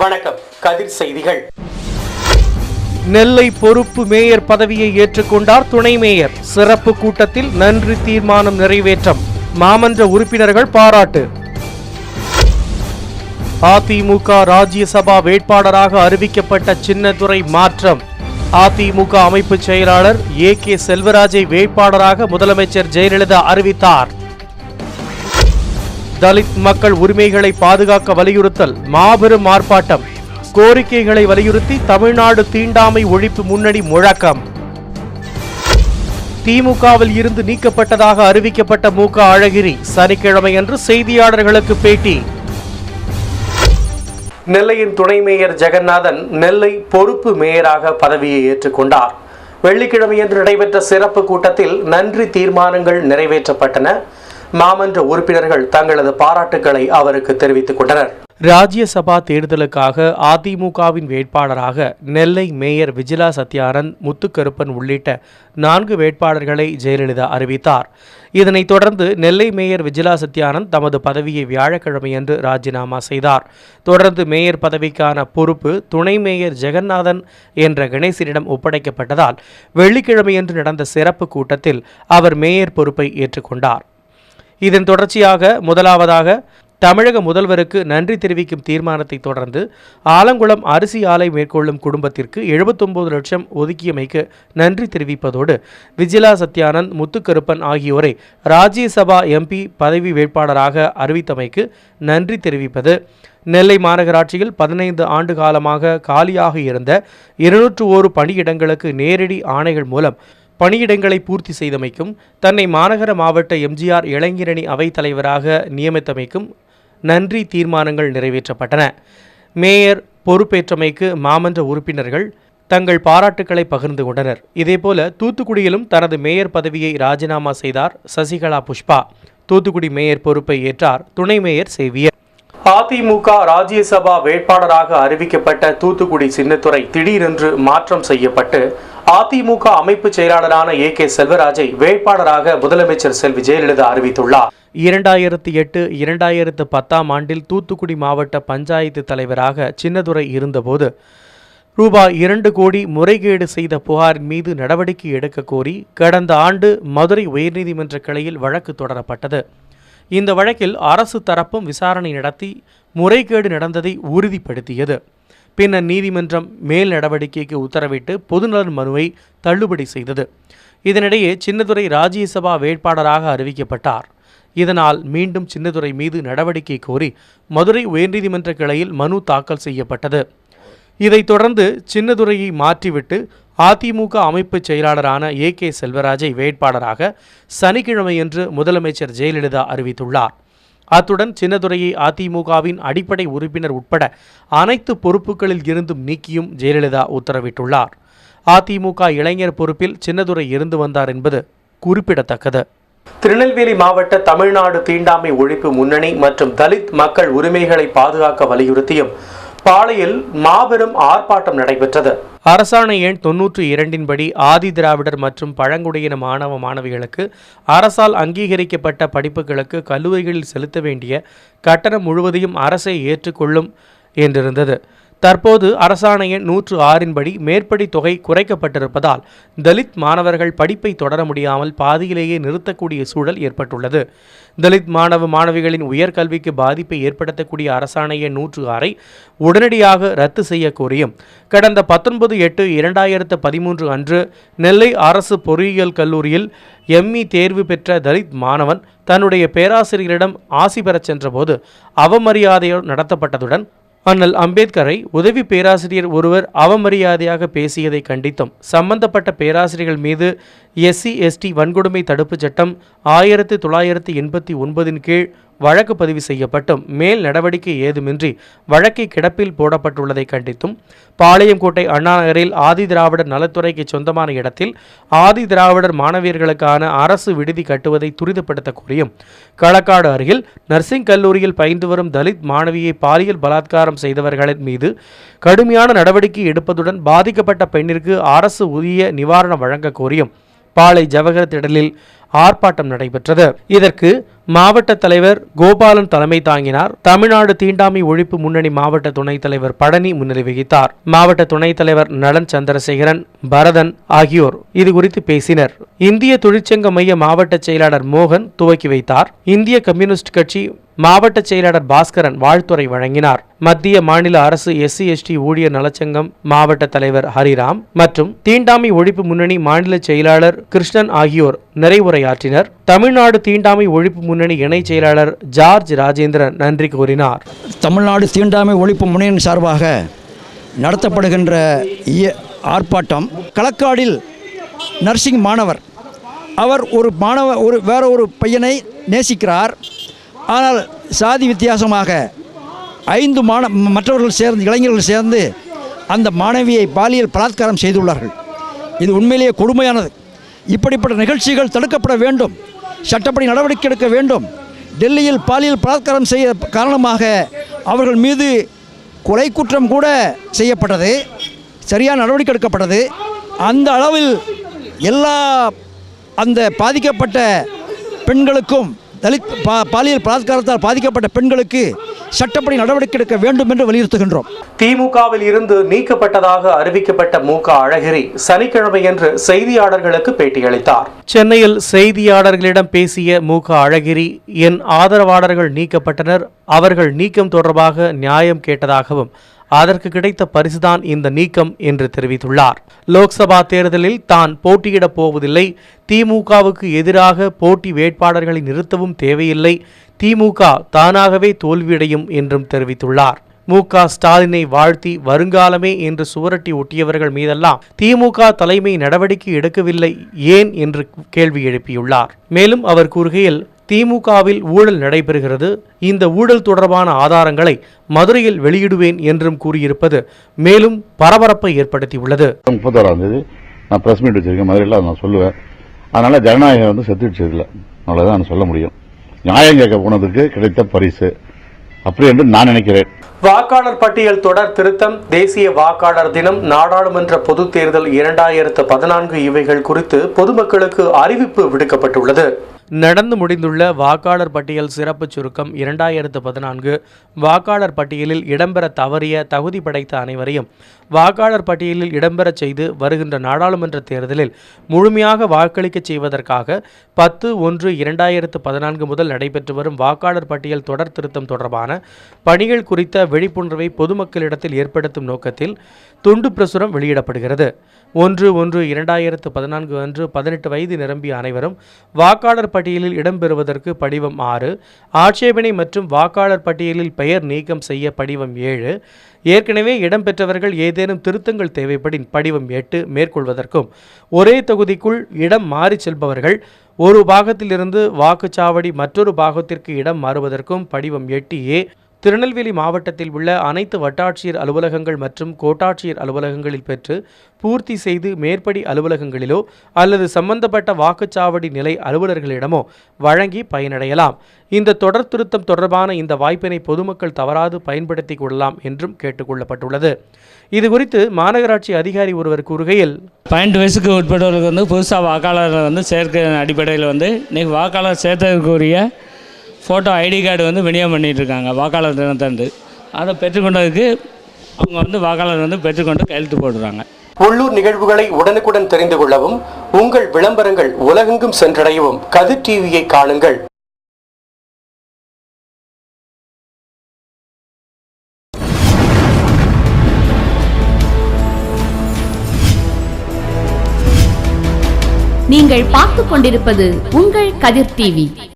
வணக்கம் கதிர் செய்திகள். நெல்லை பொறுப்பு மேயர் பதவியை ஏற்றுக்கொண்டார் துணை மேயர். சிறப்பு கூட்டத்தில் நன்றி தீர்மானம் நிறைவேற்றம். மாமன்ற உறுப்பினர்கள் பாராட்டு. அதிமுக ராஜ்யசபா வேட்பாளராக அறிவிக்கப்பட்ட சின்னதுரை மாற்றம். அதிமுக அமைப்பு செயலாளர் ஏ கே செல்வராஜை வேட்பாளராக முதலமைச்சர் ஜெயலலிதா அறிவித்தார். தலித் மக்கள் உரிமைகளை பாதுகாக்க வலியுறுத்தல் மாபெரும் ஆர்ப்பாட்டம். கோரிக்கைகளை வலியுறுத்தி தமிழ்நாடு தீண்டாமை ஒழிப்பு முன்னணி முழக்கம். திமுகவில் இருந்து நீக்கப்பட்டதாக அறிவிக்கப்பட்ட மு க அழகிரி சனிக்கிழமையன்று செய்தியாளர்களுக்கு பேட்டி. நெல்லையின் துணை மேயர் ஜெகநாதன் நெல்லை பொறுப்பு மேயராக பதவியை ஏற்றுக்கொண்டார். வெள்ளிக்கிழமையன்று நடைபெற்ற சிறப்பு கூட்டத்தில் நன்றி தீர்மானங்கள் நிறைவேற்றப்பட்டன. மாமன்ற உறுப்பினர்கள் தங்களது பாராட்டுக்களை அவருக்கு தெரிவித்துக் கொண்டனர். ராஜ்யசபா தேர்தலுக்காக அதிமுகவின் வேட்பாளராக நெல்லை மேயர் விஜிலா சத்யானந்த் முத்துக்கருப்பன் உள்ளிட்ட நான்கு வேட்பாளர்களை ஜெயலலிதா அறிவித்தார். இதனைத் தொடர்ந்து நெல்லை மேயர் விஜிலா சத்யானந்த் தமது பதவியை வியாழக்கிழமையன்று ராஜினாமா செய்தார். தொடர்ந்து மேயர் பதவிக்கான பொறுப்பு துணை மேயர் ஜெகநாதன் என்ற கணேசனிடம் ஒப்படைக்கப்பட்டதால் வெள்ளிக்கிழமையன்று நடந்த சிறப்பு கூட்டத்தில் அவர் மேயர் பொறுப்பை ஏற்றுக்கொண்டார். இதன் தொடர்ச்சியாக முதலாவதாக தமிழக முதல்வருக்கு நன்றி தெரிவிக்கும் தீர்மானத்தை தொடர்ந்து ஆலங்குளம் அரிசி ஆலை மேற்கொள்ளும் குடும்பத்திற்கு 79 லட்சம் ஒதுக்கியமைக்கு நன்றி தெரிவிப்பதோடு விஜிலா சத்யானந்த் முத்துக்கருப்பன் ஆகியோரை ராஜ்யசபா எம்பி பதவி வேட்பாளராக அறிவித்தமைக்கு நன்றி தெரிவிப்பது. நெல்லை மாநகராட்சியில் பதினைந்து ஆண்டு காலமாக காலியாக இருந்த இருநூற்று ஓரு பணியிடங்களுக்கு நேரடி ஆணைகள் மூலம் பணியிடங்களை பூர்த்தி செய்தமைக்கும் தன்னை மாநகர மாவட்ட எம்ஜிஆர் இளைஞரணி அவைத் தலைவராக நியமித்தமைக்கும் நன்றி தீர்மானங்கள் நிறைவேற்றப்பட்டன. மேயர் பொறுப்பேற்றமைக்கு மாமன்ற உறுப்பினர்கள் தங்கள் பாராட்டுக்களை பகிர்ந்து கொண்டனர். இதேபோல தூத்துக்குடியிலும் தனது மேயர் பதவியை ராஜினாமா செய்தார் சசிகலா புஷ்பா. தூத்துக்குடி மேயர் பொறுப்பை ஏற்றார் துணை மேயர் சேவியர். அதிமுக ராஜ்யசபா வேட்பாளராக அறிவிக்கப்பட்ட தூத்துக்குடி சின்னத்துறை திடீரென்று மாற்றம் செய்யப்பட்டு அதிமுக அமைப்பு செயலாளரான ஏ கே செல்வராஜை வேட்பாளராக முதலமைச்சர் செல்வி ஜெயலலிதா அறிவித்துள்ளார். இரண்டாயிரத்தி எட்டு இரண்டாயிரத்து பத்தாம் ஆண்டில் தூத்துக்குடி மாவட்ட பஞ்சாயத்து தலைவராக சின்னதுரை இருந்தபோது ரூபாய் இரண்டு கோடி முறைகேடு செய்த புகாரின் மீது நடவடிக்கை எடுக்க கோரி கடந்த ஆண்டு மதுரை உயர்நீதிமன்ற கிளையில் வழக்கு தொடரப்பட்டது. இந்த வழக்கில் அரசு தரப்பும் விசாரணை நடத்தி முறைகேடு நடந்ததை உறுதிப்படுத்தியது. பின்னர் நீதிமன்றம் மேல் நடவடிக்கைக்கு உத்தரவிட்டு பொதுநலன் மனுவை தள்ளுபடி செய்தது. இதனிடையே சின்னதுரை ராஜ்யசபா வேட்பாளராக அறிவிக்கப்பட்டார். இதனால் மீண்டும் சின்னதுரை மீது நடவடிக்கை கோரி மதுரை உயர்நீதிமன்ற கிளையில் மனு தாக்கல் செய்யப்பட்டது. இதைத் தொடர்ந்து சின்னதுரையை மாற்றிவிட்டு அதிமுக அமைப்பு செயலாளரான ஏ கே செல்வராஜை வேட்பாளராக சனிக்கிழமையன்று முதலமைச்சர் ஜெயலலிதா அறிவித்துள்ளார். அத்துடன் சின்னதுரையை அதிமுகவின் அடிப்படை உறுப்பினர் உட்பட அனைத்து பொறுப்புகளில் இருந்தும் நீக்கியும் ஜெயலலிதா உத்தரவிட்டுள்ளார். அதிமுக இளைஞர் பொறுப்பில் சின்னதுரை இருந்து வந்தார் என்பது குறிப்பிடத்தக்கது. திருநெல்வேலி மாவட்ட தமிழ்நாடு தீண்டாமை ஒழிப்பு முன்னணி மற்றும் தலித் மக்கள் உரிமைகளை பாதுகாக்க வலியுறுத்தியும் பாளையில் மாபெரும் ஆர்ப்பாட்டம் நடைபெற்றது. அரசாணை எண் தொன்னூற்றி இரண்டின்படி ஆதி திராவிடர் மற்றும் பழங்குடியின மாணவ மாணவிகளுக்கு அரசால் அங்கீகரிக்கப்பட்ட படிப்புகளுக்கு கல்லூரிகளில் செலுத்த வேண்டிய கட்டணம் முழுவதையும் அரசை ஏற்றுக்கொள்ளும் என்றிருந்தது. தற்போது அரசாணை எண் நூற்று ஆறின்படி மேற்படி தொகை குறைக்கப்பட்டிருப்பதால் தலித் மாணவர்கள் படிப்பை தொடர முடியாமல் பாதியிலேயே நிறுத்தக்கூடிய சூழல் ஏற்பட்டுள்ளது. தலித் மாணவ மாணவிகளின் உயர்கல்விக்கு பாதிப்பை ஏற்படுத்தக்கூடிய அரசாணை எண் நூற்று ஆறை உடனடியாக ரத்து செய்ய கோரியும். கடந்த பத்தொன்பது எட்டு இரண்டாயிரத்து பதிமூன்று அன்று நெல்லை அரசு பொறியியல் கல்லூரியில் எம்இ தேர்வு பெற்ற தலித் மாணவன் தன்னுடைய பேராசிரியரிடம் ஆசி பெறச் சென்றபோது அவமரியாதையோடு நடத்தப்பட்டதுடன் ஆனால் அம்பேத்கரை உதவி பேராசிரியர் ஒருவர் அவமரியாதையாக பேசியதை கண்டித்தும் சம்பந்தப்பட்ட பேராசிரியர்கள் மீது எஸ்சி எஸ்டி வன்கொடுமை தடுப்புச் சட்டம் ஆயிரத்தி தொள்ளாயிரத்தி எண்பத்தி ஒன்பதின் கீழ் வழக்கு பதிவு செய்யப்பட்டும். மேல் நடவடிக்கை ஏதுமின்றி வழக்கை கிடப்பில் போடப்பட்டுள்ளதை கண்டித்தும் பாளையங்கோட்டை அண்ணா நகரில் ஆதி திராவிடர் நலத்துறைக்கு சொந்தமான இடத்தில் ஆதி திராவிடர் மாணவியர்களுக்கான அரசு விடுதி கட்டுவதை துரிதப்படுத்த கோரியும் களக்காடு அருகில் நர்சிங் கல்லூரியில் பயின்று வரும் தலித் மாணவியை பாலியல் பலாத்காரம் செய்தவர்களின் மீது கடுமையான நடவடிக்கை எடுப்பதுடன் பாதிக்கப்பட்ட பெண்ணிற்கு அரசு உரிய நிவாரணம் வழங்க கோரியும் பாளை ஜவஹர் திடலில் ஆர்ப்பாட்டம் நடைபெற்றது. இதற்கு மாவட்ட தலைவர் கோபாலன் தலைமை தாங்கினார். தமிழ்நாடு தீண்டாமை ஒழிப்பு முன்னணி மாவட்ட துணைத் தலைவர் பழனி முன்னிலை வகித்தார். மாவட்ட துணைத் தலைவர் நலன் சந்திரசேகரன் பரதன் ஆகியோர் இது குறித்து பேசினர். இந்திய தொழிற்சங்க மைய மாவட்ட செயலாளர் மோகன் துவக்கி வைத்தார். இந்திய கம்யூனிஸ்ட் கட்சி மாவட்ட செயலாளர் பாஸ்கரன் வாழ்த்துறை வழங்கினார். மத்திய மாநில அரசு எஸ்சி எஸ்டி ஊழியர் நலச்சங்கம் மாவட்ட தலைவர் ஹரிராம் மற்றும் தீண்டாமை ஒழிப்பு முன்னணி மாநில செயலாளர் கிருஷ்ணன் ஆகியோர் நிறைவுரையாற்றினர். தமிழ்நாடு தீண்டாமை ஒழிப்பு முன்னணி இணைச் செயலாளர் ஜார்ஜ் ராஜேந்திரன் நன்றி கூறினார். தமிழ்நாடு தீண்டாமை ஒழிப்பு முனையின் சார்பாக நடத்தப்படுகின்ற இய- ஆர்ப்பாட்டம் களக்காடில் நர்சிங் மாணவர். அவர் ஒரு மாணவ ஒரு வேற ஒரு பையனை நேசிக்கிறார். ஆனால் சாதி வித்தியாசமாக ஐந்து மாண மற்றவர்கள் சேர்ந்து இளைஞர்கள் சேர்ந்து அந்த மாணவியை பாலியல் பலாத்காரம் செய்துள்ளார்கள். இது உண்மையிலேயே கொடுமையானது. இப்படிப்பட்ட நிகழ்ச்சிகள் தடுக்கப்பட வேண்டும். சட்டப்படி நடவடிக்கை எடுக்க வேண்டும். டெல்லியில் பாலியல் பலாத்காரம் செய்ய காரணமாக அவர்கள் மீது கொலை குற்றம் கூட செய்யப்பட்டது. சரியான நடவடிக்கை எடுக்கப்பட்டது. அந்த அளவில் எல்லா அந்த பாதிக்கப்பட்ட பெண்களுக்கும் தலித் பா பாலியல் பலாத்காரத்தால் பாதிக்கப்பட்ட பெண்களுக்கு சட்டப்படி நடவடிக்கை எடுக்க வேண்டும் என்று வலியுறுத்துகின்றோம். திமுகவில் இருந்து நீக்கப்பட்டதாக அறிவிக்கப்பட்ட மு க அழகிரி சனிக்கிழமையன்று செய்தியாளர்களுக்கு பேட்டியளித்தார். சென்னையில் செய்தியாளர்களிடம் பேசிய மு க அழகிரி என் ஆதரவாளர்கள் நீக்கப்பட்டனர். அவர்கள் நீக்கம் தொடர்பாக நியாயம் கேட்டதாகவும் அதற்கு கிடைத்த பரிசுதான் இந்த நீக்கம் என்று தெரிவித்துள்ளார். லோக்சபா தேர்தலில் தான் போட்டியிடப் போவதில்லை. திமுகவுக்கு எதிராக போட்டி வேட்பாளர்களை நிறுத்தவும் தேவையில்லை. திமுக தானாகவே தோல்வியடையும் என்றும் தெரிவித்துள்ளார். மு. க. ஸ்டாலினை வாழ்த்தி வருங்காலமே என்று சுவரட்டி ஒட்டியவர்கள் மீதெல்லாம் திமுக தலைமை நடவடிக்கை எடுக்கவில்லை ஏன் என்று கேள்வி எழுப்பியுள்ளார். மேலும் அவர் கூறுகையில் திமுகவில் ஊழல் நடைபெறுகிறது. இந்த ஊழல் தொடர்பான ஆதாரங்களை மதுரையில் வெளியிடுவேன் என்றும் கூறியிருப்பது மேலும் பரபரப்பை ஏற்படுத்தியுள்ளது. முப்பத்தோராம் தேதி நான் ப்ரெஸ் மீட் வச்சிருக்கேன். மதுரையில் நான் சொல்லுவேன். அதனால ஜனநாயகம் வந்து செத்துடுச்சு இதில் அவ்வளோதான் நான் சொல்ல முடியும். நியாயம் கேட்க போனதுக்கு கிடைத்த பரிசு. அப்படி என்று நான் நினைக்கிறேன். வாக்காளர் பட்டியல் தொடர் திருத்தம் தேசிய வாக்காளர் தினம் நாடாளுமன்ற பொதுத் தேர்தல் இரண்டாயிரத்து பதினான்கு இவைகள் குறித்து பொதுமக்களுக்கு அறிவிப்பு விடுக்கப்பட்டுள்ளது. நடந்து முடிந்துள்ள வாக்காளர் பட்டியல் சிறப்பு சுருக்கம் இரண்டாயிரத்து பதினான்கு. வாக்காளர் பட்டியலில் இடம்பெற தவறிய தகுதி படைத்த அனைவரையும் வாக்காளர் பட்டியலில் இடம்பெறச் செய்து வருகின்ற நாடாளுமன்ற தேர்தலில் முழுமையாக வாக்களிக்கச் செய்வதற்காக பத்து ஒன்று இரண்டாயிரத்து பதினான்கு முதல் நடைபெற்று வரும் வாக்காளர் பட்டியல் தொடர் திருத்தம் தொடர்பான பணிகள் குறித்த விழிப்புணர்வை பொதுமக்களிடத்தில் ஏற்படுத்தும் நோக்கத்தில் துண்டு பிரசுரம் வெளியிடப்படுகிறது. ஒன்று ஒன்று இரண்டாயிரத்து பதினான்கு அன்று பதினெட்டு வயது நிரம்பிய அனைவரும் வாக்காளர் பட்டியலில் இடம்பெறுவதற்கு படிவம் ஆறு ஆட்சேபனை மற்றும் வாக்காளர் பட்டியலில் பெயர் நீக்கம் செய்ய படிவம் ஏழு ஏற்கனவே இடம்பெற்றவர்கள் ஏதேனும் திருத்தங்கள் தேவைப்படின் படிவம் எட்டு மேற்கொள்வதற்கும் ஒரே தொகுதிக்குள் இடம் மாறி செல்பவர்கள் ஒரு பாகத்திலிருந்து வாக்குச்சாவடி மற்றொரு பாகத்திற்கு இடம் மாறுவதற்கும் படிவம் எட்டு ஏ திருநெல்வேலி மாவட்டத்தில் உள்ள அனைத்து வட்டாட்சியர் அலுவலகங்கள் மற்றும் கோட்டாட்சியர் அலுவலகங்களில் பெற்று பூர்த்தி செய்து மேற்படி அலுவலகங்களிலோ அல்லது சம்பந்தப்பட்ட வாக்குச்சாவடி நிலை அலுவலர்களிடமோ வழங்கி பயனடையலாம். இந்த தொடர் திருத்தம் தொடர்பான இந்த வாய்ப்பினை பொதுமக்கள் தவறாது பயன்படுத்திக் கொள்ளலாம் என்றும் கேட்டுக்கொள்ளப்பட்டுள்ளது. இது குறித்து மாநகராட்சி அதிகாரி ஒருவர் கூறுகையில் பன்னெண்டு வயசுக்கு உட்பட்டவர்களுக்கு வந்து புதுசாக வாக்காளர் வந்து சேர்க்க அடிப்படையில் வந்து இன்றைக்கி வாக்காளர் சேர்த்ததற்குரிய ஃபோட்டோ ஐடி கார்டு வந்து விநியோகம் பண்ணிட்டு இருக்காங்க வாக்காளர் தினத்தன்று. அதை பெற்றுக்கொண்டதுக்கு அவங்க வந்து வாக்காளர் வந்து பெற்றுக்கொண்டு கையெழுத்து போடுறாங்க உள்ளூர் நிகழ்வுகளை உடனுக்குடன் தெரிந்து கொள்ளவும் உங்கள் விளம்பரங்கள் உலகெங்கும் சென்றடையவும் கதிர் டிவியை காணுங்கள். நீங்கள் பார்த்துக் கொண்டிருப்பது உங்கள் கதிர் டிவி.